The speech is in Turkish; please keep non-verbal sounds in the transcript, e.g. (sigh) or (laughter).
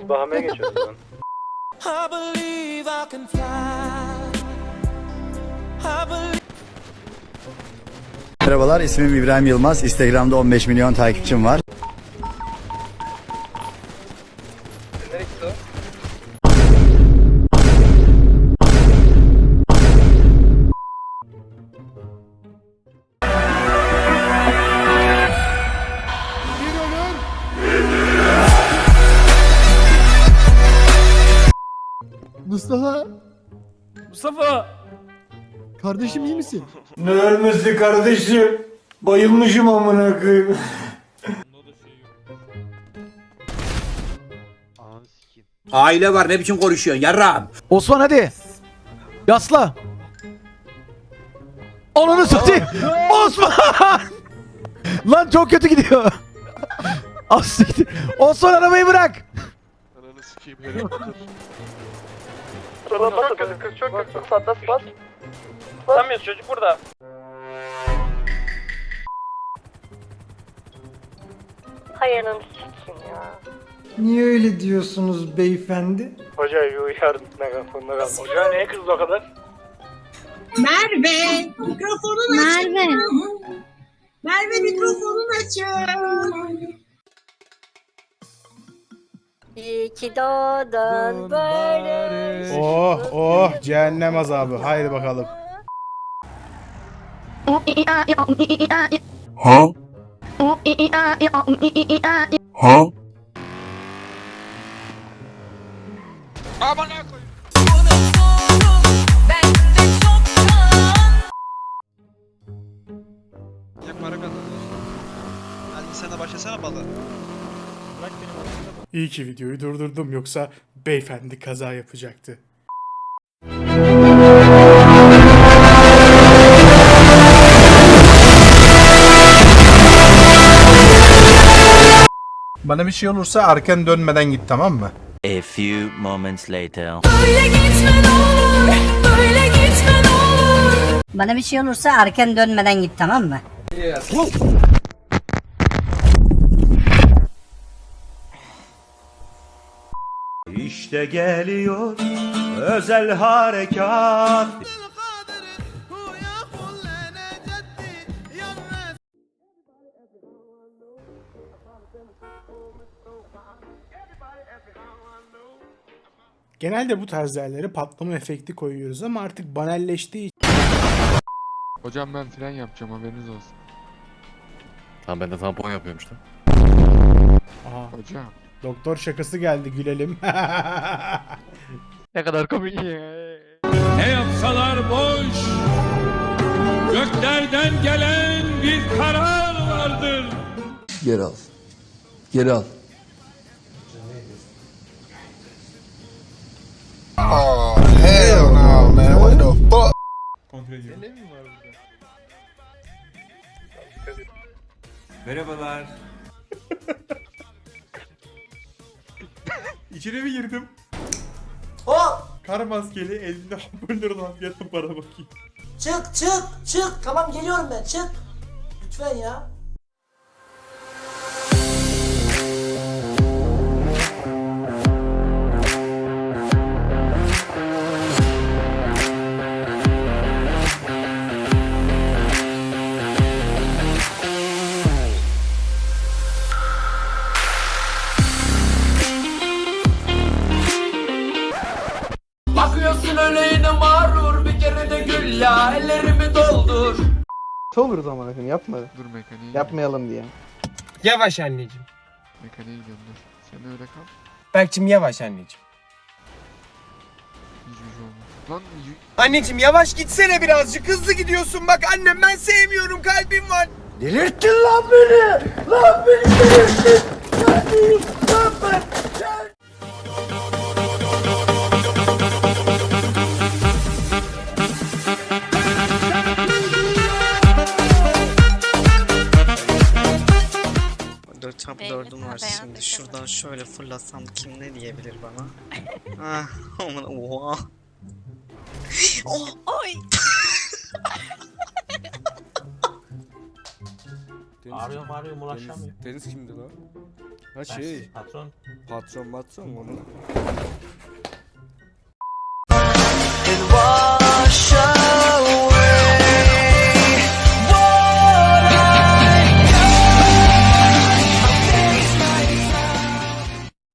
ben. Bahamaya geçiyoruz lan. I believe I can fly. I believe. Merhabalar ismim İbrahim Yılmaz. Instagram'da 15 milyon takipçim var. Mustafa Mustafa! kardeşim iyi misin? Ne ölmesi kardeşim? Bayılmışım amına koyayım. Aile var ne biçim konuşuyorsun yarrağım. Osman hadi. Yasla. Ananı satayım. Osman. Lan çok kötü gidiyor. Az siktir. Osman arabayı bırak. Ananı sikeyim. Çok kötü kız çok kötü. Satlas bas. Tutamıyoruz çocuk burada. Hayırını sikeyim ya. Niye öyle diyorsunuz beyefendi? Hoca bir uyar megafonla kal. Hoca neye kızdı o kadar? Merve, mikrofonun açık. Merve. Merve mikrofonun açık. İyi ki doğdun barış. Oh oh cehennem azabı. Haydi bakalım. Ya para kazanıyorsun. Hadi sen de başlasana İyi ki videoyu durdurdum yoksa beyefendi kaza yapacaktı. Bana bir şey olursa arkan dönmeden git tamam mı? A few moments later. Bana bir şey olursa arkan dönmeden git tamam mı? İşte geliyor özel harekat. Genelde bu tarz yerlere patlama efekti koyuyoruz ama artık banalleştiği için Hocam ben fren yapacağım haberiniz olsun. Tamam ben de tampon yapıyorum işte. Aha, Hocam. Doktor şakası geldi gülelim. (laughs) Ne kadar komik ya. Ne yapsalar boş. Göklerden gelen bir karar vardır. Geri al. Geri al. Merhabalar. (laughs) İçine mi girdim? Kar maskeli elinde hoparlör olan gelin bana bakayım. Çık çık çık. Tamam geliyorum ben çık. Lütfen ya. Olur zaman efendim yapma. Dur mekaniğe. Yapmayalım diye. Yavaş anneciğim. Mekaniğe gidiyorum dur. Sen öyle kal. Berk'cim yavaş anneciğim. Şey olmaz. Lan y- Anneciğim yavaş gitsene birazcık hızlı gidiyorsun bak annem ben sevmiyorum kalbim var. Delirttin lan beni! Lan beni delirttin! Lan lan şöyle fırlasam kim ne diyebilir bana? (laughs) ah, aman oha. (laughs) oh, oy. Arıyorum arıyorum ulaşamıyorum. Deniz kimdi lan? Ha Ben- Patron. patron patron onu.